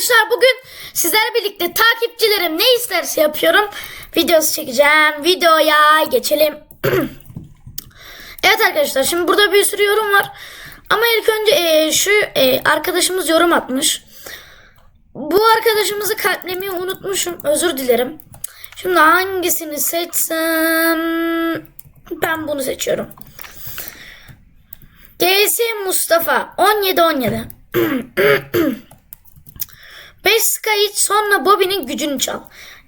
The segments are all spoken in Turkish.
arkadaşlar bugün sizlerle birlikte takipçilerim ne isterse yapıyorum. Videosu çekeceğim. Videoya geçelim. evet arkadaşlar şimdi burada bir sürü yorum var. Ama ilk önce e, şu e, arkadaşımız yorum atmış. Bu arkadaşımızı kalplemeyi unutmuşum. Özür dilerim. Şimdi hangisini seçsem? Ben bunu seçiyorum. GS Mustafa 17 17. 5 Sky iç sonra Bobby'nin gücünü çal.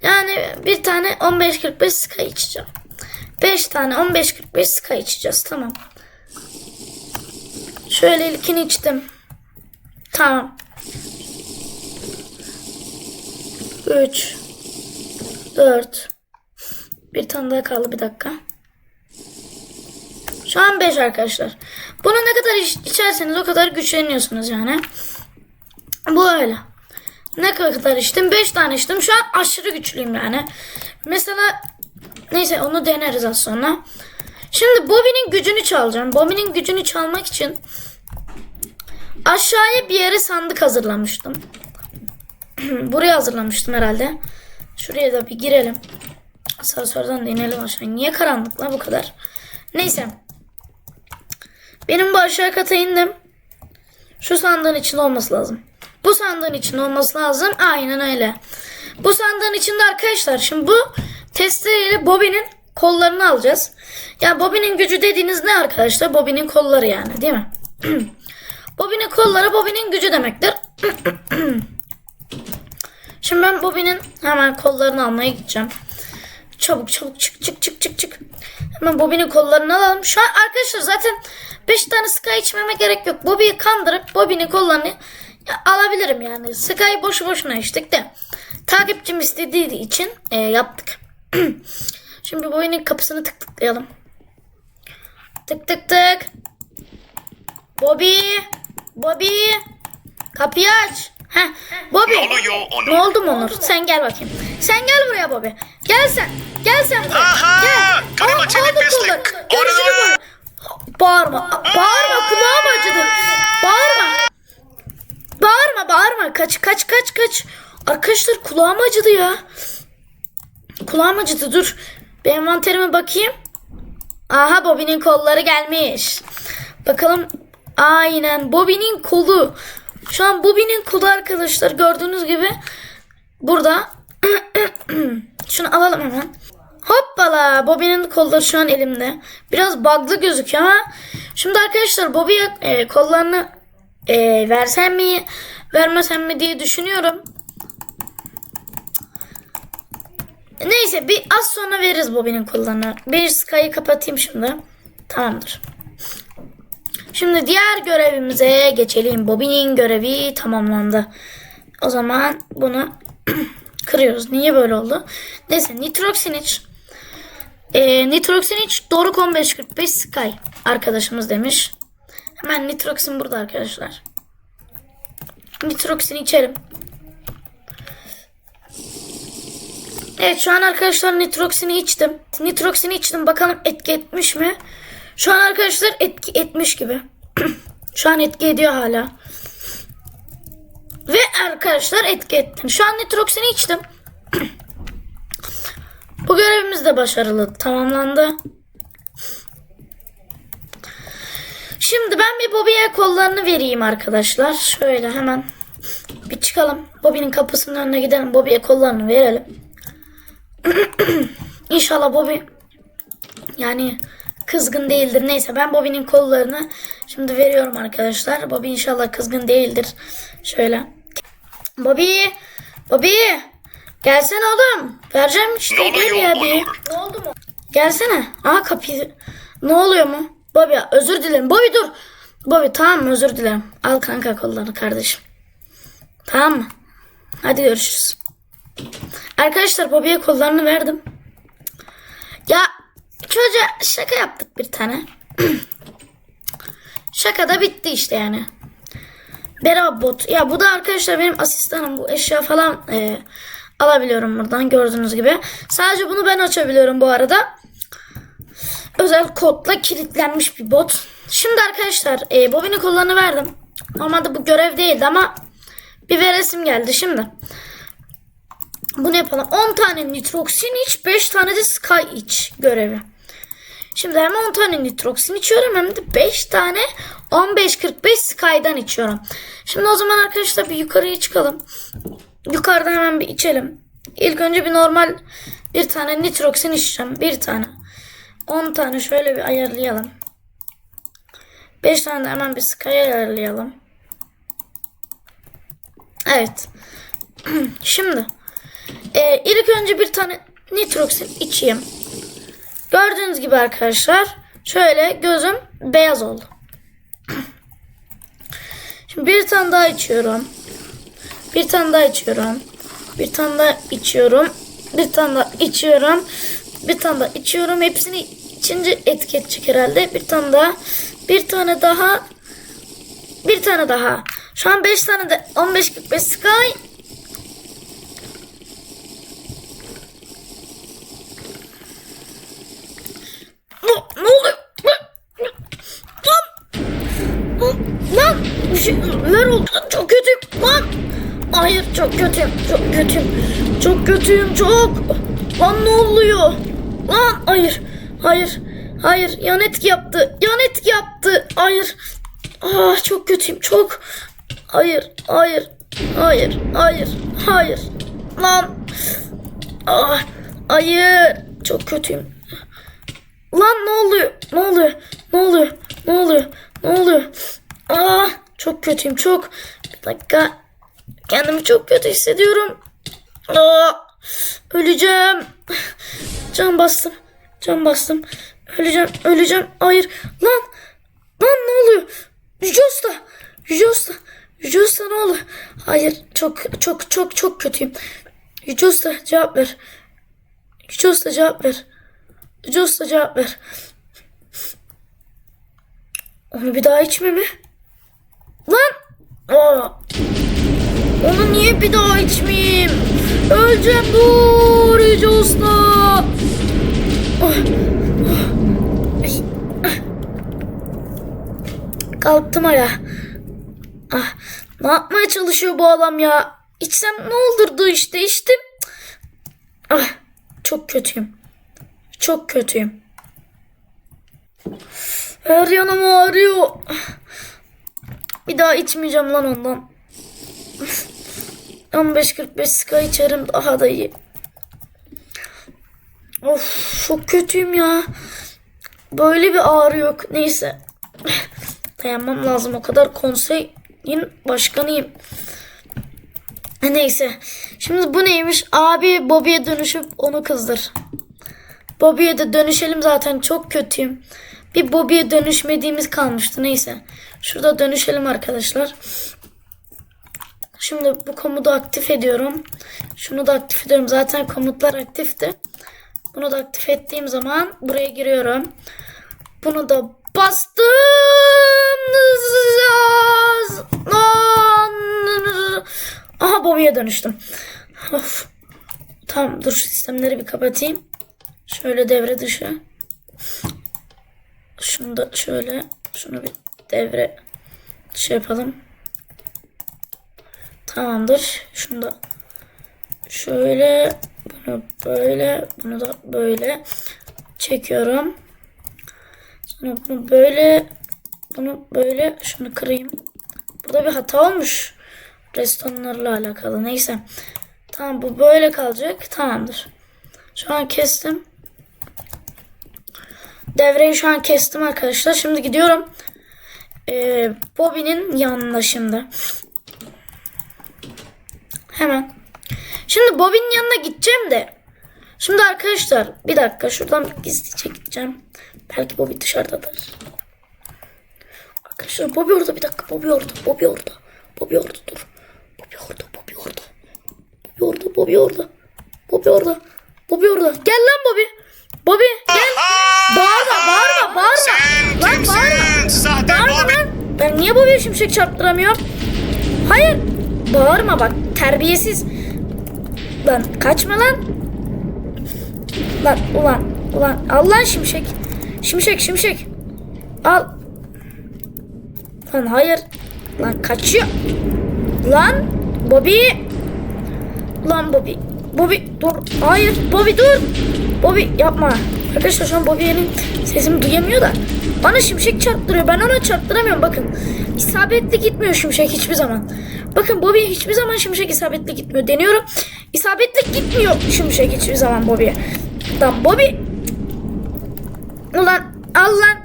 Yani bir tane 15-45 Sky içeceğim. 5 tane 15-45 Sky içeceğiz. Tamam. Şöyle ilkini içtim. Tamam. 3 4 Bir tane daha kaldı bir dakika. Şu an 5 arkadaşlar. Bunu ne kadar iç- içerseniz o kadar güçleniyorsunuz yani. Bu öyle. Ne kadar içtim? 5 tane içtim. Şu an aşırı güçlüyüm yani. Mesela neyse onu deneriz az sonra. Şimdi Bobby'nin gücünü çalacağım. Bobby'nin gücünü çalmak için aşağıya bir yere sandık hazırlamıştım. Buraya hazırlamıştım herhalde. Şuraya da bir girelim. Asansörden de inelim aşağı. Niye karanlık lan bu kadar? Neyse. Benim bu aşağı kata indim. Şu sandığın içinde olması lazım. Bu sandığın içinde olması lazım. Aynen öyle. Bu sandığın içinde arkadaşlar şimdi bu testereyle Bobby'nin kollarını alacağız. Ya Bobby'nin gücü dediğiniz ne arkadaşlar? Bobby'nin kolları yani değil mi? Bobby'nin kolları Bobby'nin gücü demektir. Şimdi ben Bobby'nin hemen kollarını almaya gideceğim. Çabuk çabuk çık çık çık çık çık. Hemen Bobby'nin kollarını alalım. Şu an arkadaşlar zaten 5 tane Sky içmeme gerek yok. Bobby'yi kandırıp Bobby'nin kollarını ya, alabilirim yani. Sky boşu boşuna içtik de. Takipçim istediği için e, yaptık. Şimdi Bobby'nin kapısını tık tıklayalım. Tık tık tık. Bobby. Bobby. Kapıyı aç. Heh. Bobby. Ne oldu mu Onur? Sen gel bakayım. Sen gel buraya Bobby. Gel sen. Gel sen buraya. Aha! Gel. Da- Bobby. Bağırma. Bağırma. Kulağım acıdı. Bağırma. Kaç kaç kaç kaç. Arkadaşlar kulağım acıdı ya. Kulağım acıdı dur. Bir envanterime bakayım. Aha Bobby'nin kolları gelmiş. Bakalım. Aynen Bobby'nin kolu. Şu an Bobby'nin kolu arkadaşlar gördüğünüz gibi burada. Şunu alalım hemen. Hoppala Bobby'nin kolları şu an elimde. Biraz bug'lı gözüküyor ama şimdi arkadaşlar Bobby'ye e, kollarını e, versem mi vermesem mi diye düşünüyorum. Neyse bir az sonra veririz Bobby'nin kollarını. Bir Sky'ı kapatayım şimdi. Tamamdır. Şimdi diğer görevimize geçelim. Bobby'nin görevi tamamlandı. O zaman bunu kırıyoruz. Niye böyle oldu? Neyse Nitroxin iç. Ee, Nitroxin iç Doruk 1545 Sky arkadaşımız demiş. Hemen Nitroxin burada arkadaşlar. Nitroxin içerim. Evet şu an arkadaşlar nitroksini içtim. Nitroksini içtim. Bakalım etki etmiş mi? Şu an arkadaşlar etki etmiş gibi. şu an etki ediyor hala. Ve arkadaşlar etki etti. Şu an nitroksini içtim. Bu görevimiz de başarılı tamamlandı. Şimdi ben bir Bobby'ye kollarını vereyim arkadaşlar. Şöyle hemen bir çıkalım. Bobby'nin kapısının önüne gidelim. Bobby'ye kollarını verelim. İnşallah Bobby yani kızgın değildir. Neyse ben Bobby'nin kollarını şimdi veriyorum arkadaşlar. Bobby inşallah kızgın değildir. Şöyle. Bobby! Bobby! Gelsene oğlum. Vereceğim işte. Ne oluyor ya bir. Ne oldu mu? Gelsene. Aha kapıyı. Ne oluyor mu? Bobby özür dilerim. Bobby dur. Bobby tamam mı? Özür dilerim. Al kanka kollarını kardeşim. Tamam mı? Hadi görüşürüz. Arkadaşlar Bobby'ye kollarını verdim. Ya çocuğa şaka yaptık bir tane. şaka da bitti işte yani. Merhaba bot. Ya bu da arkadaşlar benim asistanım. Bu eşya falan e, alabiliyorum buradan gördüğünüz gibi. Sadece bunu ben açabiliyorum bu arada. Özel kodla kilitlenmiş bir bot. Şimdi arkadaşlar e, kollarını verdim. Normalde bu görev değildi ama bir veresim geldi şimdi. Bunu yapalım. 10 tane nitroksin iç, 5 tane de sky iç görevi. Şimdi hem 10 tane nitroksin içiyorum hem de 5 tane 15-45 sky'dan içiyorum. Şimdi o zaman arkadaşlar bir yukarıya çıkalım. Yukarıda hemen bir içelim. İlk önce bir normal bir tane nitroksin içeceğim. Bir tane. 10 tane şöyle bir ayarlayalım. 5 tane de hemen bir sky ayarlayalım. Evet. Şimdi e, ilk önce bir tane nitroksin içeyim. Gördüğünüz gibi arkadaşlar şöyle gözüm beyaz oldu. Şimdi bir tane daha içiyorum. Bir tane daha içiyorum. Bir tane daha içiyorum. Bir tane daha içiyorum. Bir tane daha içiyorum. Hepsini içince etki edecek herhalde. Bir tane daha. Bir tane daha. Bir tane daha. Şu an 5 tane de 15-45 Sky. Ne, ne oluyor? Lan! Lan! Bir şeyler oldu. Çok kötüyüm. Lan! Hayır çok kötüyüm. Çok kötüyüm. Çok kötüyüm. Çok. Lan ne oluyor? Lan! Hayır. Hayır. Hayır. Yan etki yaptı. Yan etki yaptı. Hayır. Ah çok kötüyüm. Çok. Hayır. Hayır. Hayır. Hayır. Hayır. Lan. Ah. Hayır. Çok kötüyüm. Lan ne oluyor? Ne oluyor? Ne oluyor? Ne oluyor? Ne oluyor? Aa, çok kötüyüm çok. Bir dakika. Kendimi çok kötü hissediyorum. Aa, öleceğim. Can bastım. Can bastım. Öleceğim. Öleceğim. Hayır. Lan. Lan ne oluyor? Yüce Usta. Yüce Usta. Yüce Usta ne oluyor? Hayır. Çok çok çok çok kötüyüm. Yüce Usta cevap ver. Yüce Usta cevap ver. Yüce Usta cevap ver. Onu bir daha içme mi? Lan! Aa! Onu niye bir daha içmeyeyim? Öleceğim dur Yüce Usta. Kalktım ayağa. Ah, ne yapmaya çalışıyor bu adam ya? İçsem ne olurdu işte içtim. Ah, çok kötüyüm. Çok kötüyüm. Her yanım ağrıyor. Bir daha içmeyeceğim lan ondan. 15-45 sıka içerim daha da iyi. Of çok kötüyüm ya. Böyle bir ağrı yok. Neyse. Dayanmam lazım. O kadar konseyin başkanıyım. Neyse. Şimdi bu neymiş? Abi Bobby'ye dönüşüp onu kızdır. Bobby'ye de dönüşelim zaten çok kötüyüm. Bir Bobby'ye dönüşmediğimiz kalmıştı neyse. Şurada dönüşelim arkadaşlar. Şimdi bu komutu aktif ediyorum. Şunu da aktif ediyorum. Zaten komutlar aktifti. Bunu da aktif ettiğim zaman buraya giriyorum. Bunu da bastım. Aha Bobby'ye dönüştüm. Of. Tamam dur sistemleri bir kapatayım. Şöyle devre dışı. Şunu da şöyle. Şunu bir devre şey yapalım. Tamamdır. Şunu da şöyle. Bunu böyle. Bunu da böyle. Çekiyorum. Sonra bunu böyle. Bunu böyle. Şunu kırayım. Burada bir hata olmuş. Restonlarla alakalı. Neyse. Tamam bu böyle kalacak. Tamamdır. Şu an kestim. Devreyi şu an kestim arkadaşlar. Şimdi gidiyorum. Ee, Bobby'nin yanına şimdi. Hemen. Şimdi Bobby'nin yanına gideceğim de. Şimdi arkadaşlar bir dakika şuradan gizlice gideceğim. Belki Bobby dışarıdadır. Arkadaşlar Bobby orada bir dakika. Bobby orada. Bobby orada. Bobby orada dur. Bobby orada. Bobby orada. Bobby orada. Bobby orada. Bobby orada. Bobby orada. Gel lan Bobby. Bobby gel. Bağırma bağırma bağırma. Sen Lan bağırma. kimsin? Sahte Bağırma Bobby. lan. Ben niye Bobby'ye şimşek çarptıramıyorum? Hayır. Bağırma bak terbiyesiz. Lan kaçma lan. Lan ulan ulan al lan şimşek. Şimşek şimşek. Al. Lan hayır. Lan kaçıyor. Lan Bobby. Lan Bobby. Bobby dur. Hayır Bobby dur. Bobby yapma. Arkadaşlar şu an Bobby'nin sesimi duyamıyor da. Bana şimşek çarptırıyor. Ben ona çarptıramıyorum bakın. İsabetli gitmiyor şimşek hiçbir zaman. Bakın Bobby'ye hiçbir zaman şimşek isabetli gitmiyor. Deniyorum. İsabetli gitmiyor şimşek hiçbir zaman Bobby'ye. Tamam Bobby. Ulan al lan.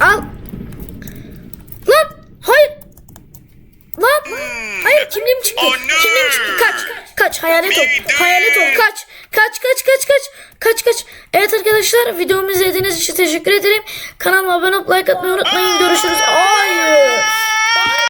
Al. Lan hayır. Lan hayır kimliğim çıktı. Oh. Kimliğim çıktı. Kaç. Kaç hayalet ol. Hayalet ol. Kaç. Kaç kaç kaç kaç. Kaç kaç. Evet arkadaşlar videomu izlediğiniz için teşekkür ederim. Kanalıma abone olup like atmayı unutmayın. Görüşürüz.